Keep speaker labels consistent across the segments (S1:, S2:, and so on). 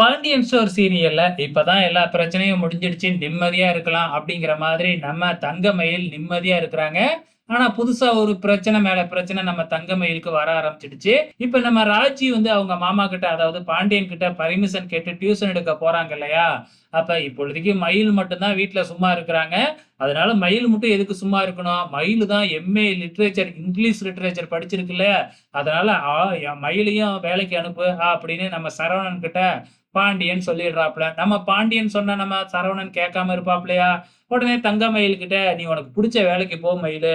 S1: Pandian store சீரியல்ல இப்பதான் எல்லா பிரச்சனையும் முடிஞ்சிடுச்சு நிம்மதியா இருக்கலாம் அப்படிங்கிற மாதிரி நம்ம தங்கமயில் நிம்மதியா இருக்கிறாங்க. ஆனா புதுசா ஒரு பிரச்சனை மேல பிரச்சனை நம்ம தங்கமயிலுக்கு வர ஆரம்பிச்சிடுச்சு. இப்ப நம்ம ராஜி வந்து அவங்க மாமா கிட்ட அதாவது பாண்டியன் கிட்ட பர்மிஷன் கேட்டு டியூஷன் எடுக்க போறாங்க இல்லையா? அப்ப இப்பொழுதைக்கு மயில் மட்டும்தான் வீட்டுல சும்மா இருக்கிறாங்க. அதனால மயில் மட்டும் எதுக்கு சும்மா இருக்கணும்? மயில் தான் எம்ஏ லிட்ரேச்சர் இங்கிலீஷ் லிட்ரேச்சர் படிச்சிருக்குல்ல அதனால என் மயிலையும் வேலைக்கு அனுப்பு. ஆ, அப்படின்னு நம்ம சரவணன் கிட்ட பாண்டியன் சொல்லிடுறாப்ல நம்ம பாண்டியன் சொன்ன நம்ம சரவணன் கேட்காம இருப்பாப்லையா உடனே தங்க மயில் கிட்ட நீ உனக்கு பிடிச்ச வேலைக்கு போ மயிலு.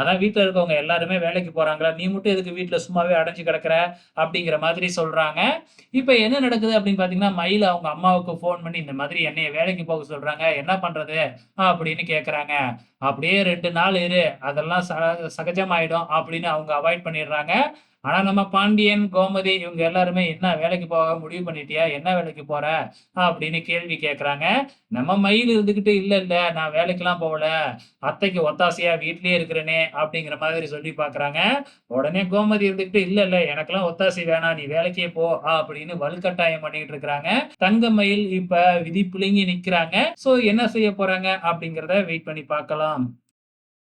S1: அதான் வீட்டில் இருக்கவங்க எல்லாருமே வேலைக்கு போறாங்களா? நீ மட்டும் எதுக்கு வீட்டில் சும்மாவே அடைஞ்சு கிடக்குற? அப்படிங்கிற மாதிரி சொல்றாங்க. இப்போ என்ன நடக்குது அப்படின்னு பார்த்தீங்கன்னா மயில் அவங்க அம்மாவுக்கு ஃபோன் பண்ணி இந்த மாதிரி என்னைய வேலைக்கு போக சொல்றாங்க. என்ன பண்றது? அப்படின்னு கேட்குறாங்க அப்படியே ரெண்டு நாள் இரு. அதெல்லாம் ச சகஜமாயிடும் அப்படின்னு அவங்க அவாய்ட் பண்ணிடுறாங்க. ஆனா நம்ம பாண்டியன் கோமதி இவங்க எல்லாருமே என்ன வேலைக்கு போக முடிவு பண்ணிட்டியா? என்ன வேலைக்கு போற? அப்படின்னு கேள்வி கேக்குறாங்க. நம்ம மயில் இருந்துகிட்டு இல்ல இல்ல நான் வேலைக்கெல்லாம் போகல. அத்தைக்கு ஒத்தாசையா வீட்லயே இருக்கிறேனே. அப்படிங்கிற மாதிரி சொல்லி பாக்குறாங்க உடனே கோமதி இருந்துகிட்டு இல்ல இல்ல எனக்கெல்லாம் ஒத்தாசை வேணாம் நீ வேலைக்கே போ அப்படின்னு வலுக்கட்டாயம் பண்ணிட்டு இருக்கிறாங்க. தங்கமயில் இப்ப விதி புழுங்கி நிக்கிறாங்க. சோ என்ன செய்ய போறாங்க அப்படிங்கிறத வெயிட் பண்ணி பார்க்கலாம்.